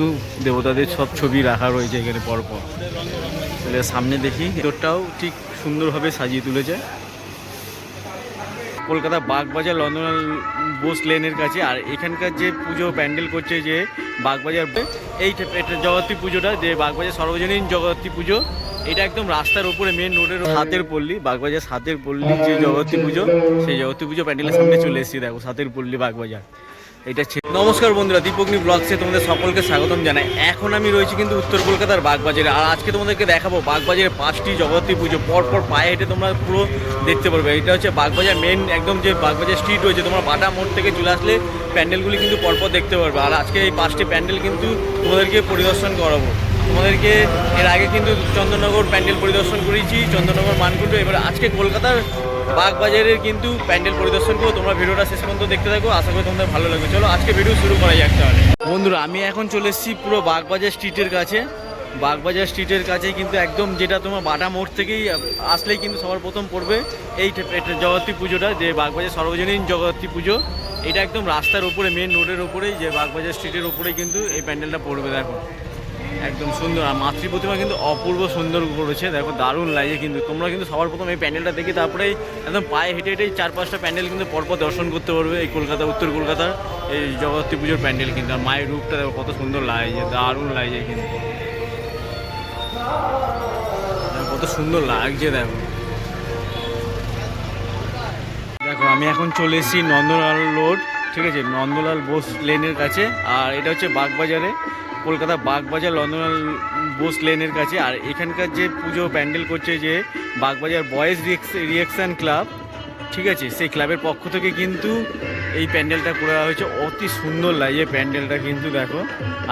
কিন্তু দেবতাদের সব ছবি রাখা রয়েছে এখানে পরপর। তাহলে সামনে দেখি, ভেতরটাও ঠিক সুন্দরভাবে সাজিয়ে তুলেছে। কলকাতা বাগবাজার লন্ডন বোস লেনের কাছে, আর এখানকার যে পুজো প্যান্ডেল করছে যে বাগবাজার, এই জগত্রী পুজোটা, যে বাগবাজার সর্বজনীন জগত্রী পুজো, এটা একদম রাস্তার উপরে মেন রোডের হাতের পল্লী, বাগবাজার সাতের পল্লী যে জগত্রী পুজো, সেই জগত্রী পুজো প্যান্ডেলের সামনে চলে এসেছি, দেখো, সাতের পল্লী বাগবাজার। এটা ছে- নমস্কার বন্ধুরা দীপগ্নি ব্লগসে তোমাদের সকলকে স্বাগতম জানাই। এখন আমি রয়েছি কিন্তু উত্তর কলকাতার বাগবাজারে। আর আজকে তোমাদেরকে দেখাবো বাগবাজারের পাঁচটি জগতী পুজো। পরপর পায়ে হেঁটে তোমরা পুরো দেখতে পারবে। এটা হচ্ছে বাগবাজার মেন একদম যে বাগবাজার স্ট্রিট রয়েছে, তোমরা বাটা মোড় থেকে চলে আসলে প্যান্ডেলগুলি কিন্তু পরপর দেখতে পারবে। আর আজকে এই পাঁচটি প্যান্ডেল কিন্তু তোমাদেরকে পরিদর্শন করাবো। তোমাদেরকে এর আগে কিন্তু চন্দননগর প্যান্ডেল পরিদর্শন করেছি, চন্দননগর মানকুণ্ড, এবার আজকে কলকাতার বাগবাজারের কিন্তু প্যান্ডেল পরিদর্শন করব। তোমরা ভিডিওটা শেষ পর্যন্ত দেখতে থাকো। আশা করি তোমাদের ভালো লাগবে। চলো, আজকে ভিডিও শুরু করা যাক তাহলে। বন্ধুরা, আমি এখন চলে এসেছি পুরো বাগবাজার স্ট্রিটের কাছে। বাগবাজার স্ট্রিটের কাছে কিন্তু একদম যেটা তোমার বাটা মোড় থেকেই আসলেই কিন্তু সবার প্রথম পড়বে এই জগত্রী পুজোটা, যে বাগবাজার সর্বজনীন জগত্রী পুজো। এটা একদম রাস্তার উপরে মেন রোডের উপরেই যে বাগবাজার স্ট্রিটের উপরেই কিন্তু এই প্যান্ডেলটা পড়বে, দেখো। একদম সুন্দর। আর মাতৃ প্রতিমা কিন্তু অপূর্ব সুন্দর করেছে। দেখো দারুণ লাগে কিন্তু। তোমরা কিন্তু সবার প্রথম এই প্যান্ডেলটা দেখে তারপরে একদম পায়ে হেঁটে হেঁটে চার পাঁচটা প্যান্ডেল কিন্তু পরপর দর্শন করতে পারবে এই কলকাতা, উত্তর কলকাতার এই জগত্রী পুজোর প্যান্ডেল কিন্তু। আর মায়ের রূপটা দেখো কত সুন্দর লাগছে। দারুণ লাগছে কিন্তু। কত সুন্দর লাগছে, দেখো। দেখো, আমি এখন চলে এসেছি নন্দলাল রোড, ঠিক আছে? নন্দলাল বোস লেনের কাছে। আর এটা হচ্ছে বাগবাজারে। কলকাতা বাগবাজার নন্দলাল বোস লেনের কাছে, আর এখানকার যে পুজো প্যান্ডেল করছে যে বাগবাজার বয়েজ রিয়েকশন ক্লাব, ঠিক আছে? সেই ক্লাবের পক্ষ থেকে কিন্তু এই প্যান্ডেলটা করে দেওয়া হয়েছে। অতি সুন্দর লাগে প্যান্ডেলটা কিন্তু, দেখো।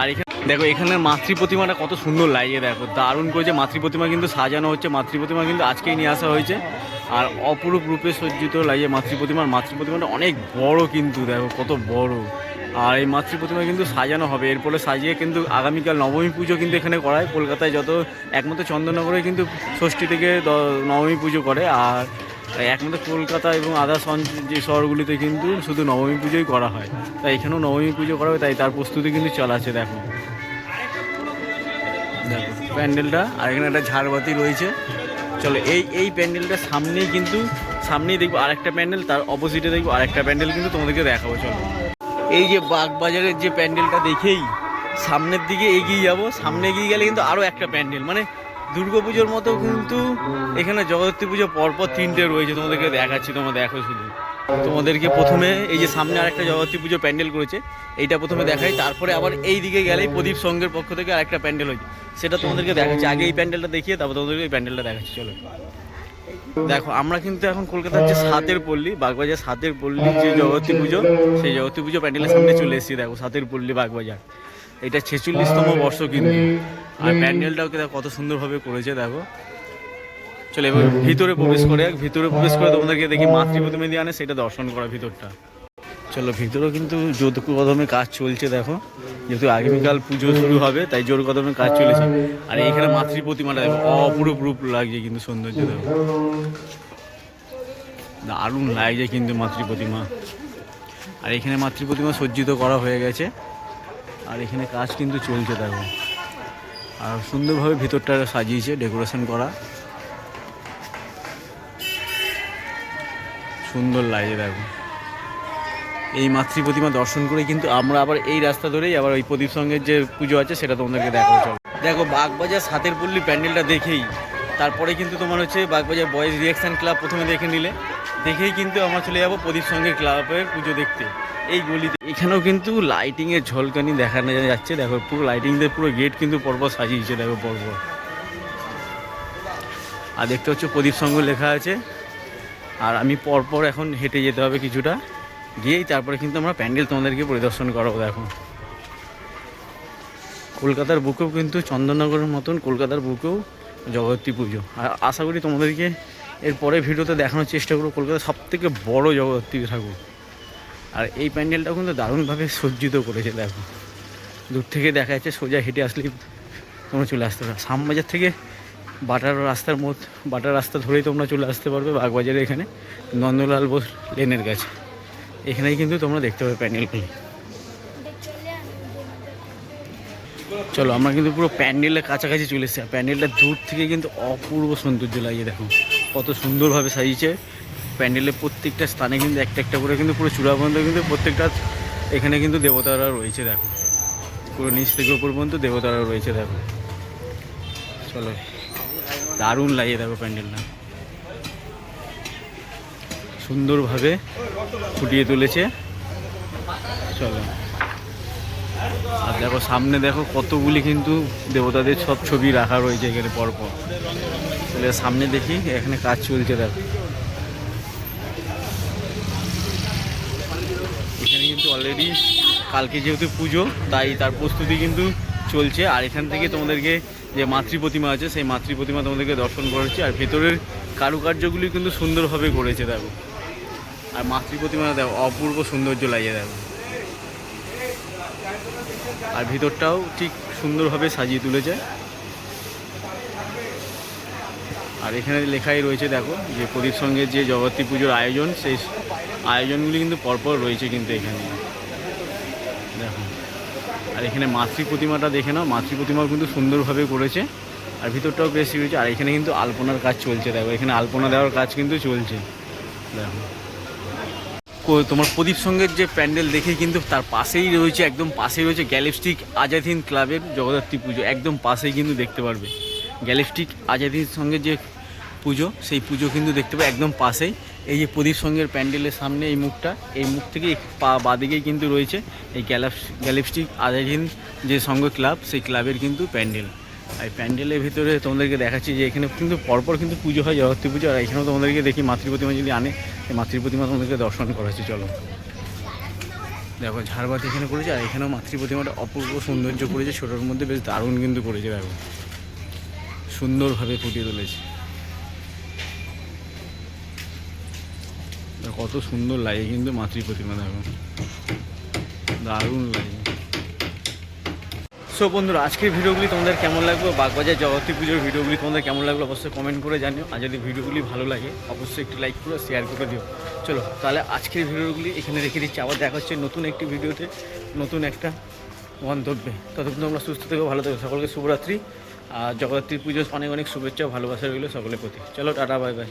আর এখানে, দেখো, এখানের মাতৃ প্রতিমাটা কত সুন্দর লাগে দেখো। দারুণ করেছে। মাতৃ প্রতিমা কিন্তু সাজানো হচ্ছে। মাতৃ প্রতিমা কিন্তু আজকেই নিয়ে আসা হয়েছে। আর অপরূপ রূপে সজ্জিত লাগে মাতৃ প্রতিমা মাতৃ প্রতিমাটা অনেক বড় কিন্তু, দেখো, কত বড়। আর এই মাতৃ প্রতিমা কিন্তু সাজানো হবে। এরপরে সাজিয়ে কিন্তু আগামীকাল নবমী পুজো কিন্তু এখানে করায়। কলকাতায় যত একমাত্র চন্দননগরে কিন্তু ষষ্ঠী থেকে নবমী পুজো করে। আর একমাত্র কলকাতা এবং আদার্স যে শহরগুলিতে কিন্তু শুধু নবমী পুজোই করা হয়। তাই এখানেও নবমী পুজো করা হয়। তাই তার প্রস্তুতি কিন্তু চলাছে দেখো। দেখো, প্যান্ডেলটা, আর এখানে একটা ঝাড়বাতি রয়েছে। চলো, এই এই প্যান্ডেলটা সামনেই কিন্তু, সামনেই দেখব আরেকটা প্যান্ডেল, তার অপোজিটে দেখব আরেকটা প্যান্ডেল কিন্তু তোমাদেরকে দেখাবো, চলো। এই যে বাগবাজারের যে প্যান্ডেলটা দেখেই, সামনের দিকে এগিয়ে যাব, সামনে এগিয়ে গেলে কিন্তু আরও একটা প্যান্ডেল মানে দুর্গাপুজোর মতো কিন্তু এখানে জগদ্ধী পুজো পরপর তিনটে রয়েছে, তোমাদেরকে দেখাচ্ছি, তোমরা দেখো শুধু। তোমাদেরকে প্রথমে এই যে সামনে আরেকটা জগতী পুজো প্যান্ডেল করেছে, এইটা প্রথমে দেখাই, তারপরে আবার এই দিকে গেলেই প্রদীপ সঙ্গের পক্ষ থেকে আরেকটা প্যান্ডেল হয়েছে। সেটা তোমাদেরকে দেখাচ্ছি, আগে এই প্যান্ডেলটা দেখিয়ে তারপর তোমাদেরকে এই প্যান্ডেলটা দেখাচ্ছি, চলো। দেখো, আমরা কিন্তু এখন কলকাতার যে সাতের পল্লী, বাগবাজার সাতের পল্লী যে জগতী পুজো, সেই জগতী পুজো প্যান্ডেলের সামনে চলে এসেছি, দেখো, সাতের পল্লী, বাগবাজার। এটা ছেচল্লিশতম বর্ষ কিন্তু। আর প্যান্ডেলটাও কত সুন্দরভাবে করেছে, দেখো। চলো ভিতরে প্রবেশ করে, ভিতরে প্রবেশ করে তোমাদেরকে দেখি মাতৃ প্রতিমা দিয়ে আনে, সেটা দর্শন করা ভিতরটা। চলো, ভিতরেও কিন্তু জোর কদমে কাজ চলছে, দেখো। যেহেতু আগামীকাল পুজো শুরু হবে, তাই জোর কদমে কাজ চলেছে। আর এখানে মাতৃ প্রতিমাটা দেখো, অপরূপ রূপ লাগছে কিন্তু সৌন্দর্য, দেখো। দারুণ লাগছে কিন্তু মাতৃ প্রতিমা। আর এখানে মাতৃ প্রতিমা সজ্জিত করা হয়ে গেছে। আর এখানে কাজ কিন্তু চলছে, দেখো। আর সুন্দরভাবে ভিতরটা সাজিয়েছে, ডেকোরেশন করা। সুন্দর লাগে দেখো। এই মাতৃ প্রতিমা দর্শন করে কিন্তু আমরা আবার এই রাস্তা ধরেই আবার ওই প্রদীপ সঙ্গের যে পুজো আছে সেটা তোমাদেরকে দেখাবো, চলো। দেখো, বাগবাজার সাতের পল্লী প্যান্ডেলটা দেখেই, তারপরে কিন্তু তোমার হচ্ছে বাগবাজার বয়েজ রিয়াকশন ক্লাব প্রথমে দেখে নিলে। দেখেই কিন্তু আমরা চলে যাব প্রদীপ সঙ্গের ক্লাবের পুজো দেখতে। এই গলিতে এখানেও কিন্তু লাইটিংয়ের ঝলকানি দেখানো যাচ্ছে, দেখো, পুরো লাইটিং দিয়ে পুরো গেট কিন্তু পরপর সাজিয়েছে, দেখো, পরপর। আর দেখতে হচ্ছে প্রদীপ সঙ্গ লেখা আছে। আর আমি পরপর এখন হেঁটে যেতে হবে কিছুটা। গিয়েই তারপরে কিন্তু আমরা প্যান্ডেল তোমাদেরকে পরিদর্শন করাবো, দেখো। কলকাতার বুকেও কিন্তু চন্দননগরের মতন কলকাতার বুকেও জগত্রী পুজো। আর আশা করি তোমাদেরকে এরপরে ভিডিওতে দেখানোর চেষ্টা করব কলকাতার সব থেকে বড়ো জগত্রী ঠাকুর। আর এই প্যান্ডেলটাও কিন্তু দারুণভাবে সজ্জিত করেছে, দেখো। দূর থেকে দেখা যাচ্ছে সোজা হেঁটে আসলেই তোমরা চলে আসতে পারো। শ্যামবাজার থেকে বাটার রাস্তার মধ্যে বাটার রাস্তা ধরেই তোমরা চলে আসতে পারবে বাগবাজারে এখানে, নন্দলাল বোস লেনের কাছে। এখানেই কিন্তু তোমরা দেখতে পাবে প্যান্ডেলগুলি চলো, আমরা কিন্তু পুরো প্যান্ডেলের কাছাকাছি চলে এসেছি। প্যান্ডেলটা দূর থেকে কিন্তু অপূর্ব সৌন্দর্য লাগে দেখো। কত সুন্দরভাবে সাজিয়েছে। প্যান্ডেলের প্রত্যেকটা স্থানে কিন্তু একটা একটা করে কিন্তু পুরো চূড়া পর্যন্ত কিন্তু প্রত্যেকটা এখানে কিন্তু দেবতারা রয়েছে, দেখো। পুরো নিচ থেকে উপর পর্যন্ত দেবতারা রয়েছে, দেখো। চলো। দারুণ লাগে দেখো প্যান্ডেলটা। সুন্দরভাবে ফুটিয়ে তুলেছে। চলো। আর দেখো, সামনে দেখো, কতগুলি কিন্তু দেবতাদের সব ছবি রাখা রয়েছে এখানে পরপর। তাহলে সামনে দেখি, এখানে কাজ চলছে দেখো। এখানে কিন্তু অলরেডি কালকে যেহেতু পুজো, তাই তার প্রস্তুতি কিন্তু চলছে। আর এখান থেকে তোমাদেরকে যে মাতৃ প্রতিমা আছে, সেই মাতৃ প্রতিমা তোমাদেরকে দর্শন করাচ্ছি। আর ভেতরের কারুকার্যগুলি কিন্তু সুন্দরভাবে করেছে দেখো। আর মাতৃ প্রতিমা, দেখো, অপূর্ব সৌন্দর্য লাগিয়ে, দেখো। আর ভিতরটাও ঠিক সুন্দরভাবে সাজিয়ে তুলেছে। আর এখানে লেখাই রয়েছে, দেখো, যে প্রদীপ সঙ্গে যে জগত্রী পুজোর আয়োজন, সেই আয়োজনগুলি কিন্তু পরপর রয়েছে কিন্তু এখানে। দেখো। আর এখানে মাতৃ প্রতিমাটা দেখে নাও। মাতৃ প্রতিমাও কিন্তু সুন্দরভাবে করেছে। আর ভিতরটাও বেশি রয়েছে আর এখানে কিন্তু আলপনার কাজ চলছে। দেখো, এখানে আলপনা দেওয়ার কাজ কিন্তু চলছে। দেখো। তোমার প্রদীপ সঙ্গের যে প্যান্ডেল দেখে কিন্তু তার পাশেই রয়েছে, একদম পাশেই রয়েছে গ্যালিপস্টিক আজাদিন ক্লাবের জগদ্ধাত্রী পুজো। একদম পাশেই কিন্তু দেখতে পারবে। গ্যালিপস্টিক আজাদিন সঙ্গে যে পুজো, সেই পুজো কিন্তু দেখতে পাবে একদম পাশেই। এই যে প্রদীপ সঙ্গের প্যান্ডেলের সামনে এই মুখটা, এই মুখ থেকে পা বাদিকেই কিন্তু রয়েছে এই গ্যালাপস গ্যালিপস্টিক আজাদিন যে সঙ্গ ক্লাব, সেই ক্লাবের কিন্তু প্যান্ডেল। আর প্যান্ডেলের ভিতরে তোমাদেরকে দেখাচ্ছি যে এখানে কিন্তু পরপর কিন্তু পুজো হয় জগত্রী পুজো, আর এখানেও তোমাদেরকে দেখি মাতৃ প্রতিমা যদি আনে এই মাতৃ প্রতিমা তোমাদেরকে দর্শন করাচ্ছি, চলো। দেখো, ঝাড়বাতি এখানে করেছে, আর এখানেও মাতৃ প্রতিমাটা অপূর্ব সৌন্দর্য করেছে, ছোটোর মধ্যে বেশ দারুণ কিন্তু করেছে, দেখো। সুন্দরভাবে ফুটিয়ে তুলেছে। কত সুন্দর লাগে কিন্তু মাতৃ প্রতিমা দেখো। দারুণ লাগে। সো বন্ধুরা, আজকের ভিডিওগুলি তোমাদের কেমন লাগল? বাগবাজার জগতী পুজোর ভিডিওগুলি তোমাদের কেমন লাগল অবশ্যই কমেন্ট করে জানিও। আর যদি ভিডিওগুলি ভালো লাগে, অবশ্যই একটি লাইক করে শেয়ার করে দিও। চলো, তাহলে আজকের ভিডিওগুলি এখানে রেখে দিচ্ছি। আবার দেখা হচ্ছে নতুন একটি ভিডিওতে, নতুন একটা মন্তব্যে ততক্ষণ তোমরা সুস্থ থেকো, ভালো থেকো। সকলকে শুভরাত্রি। আর জগদ্ধাত্রী পুজোর অনেক অনেক শুভেচ্ছা ভালোবাসা রইল সকলের প্রতি। চলো, টাটা বাই বাই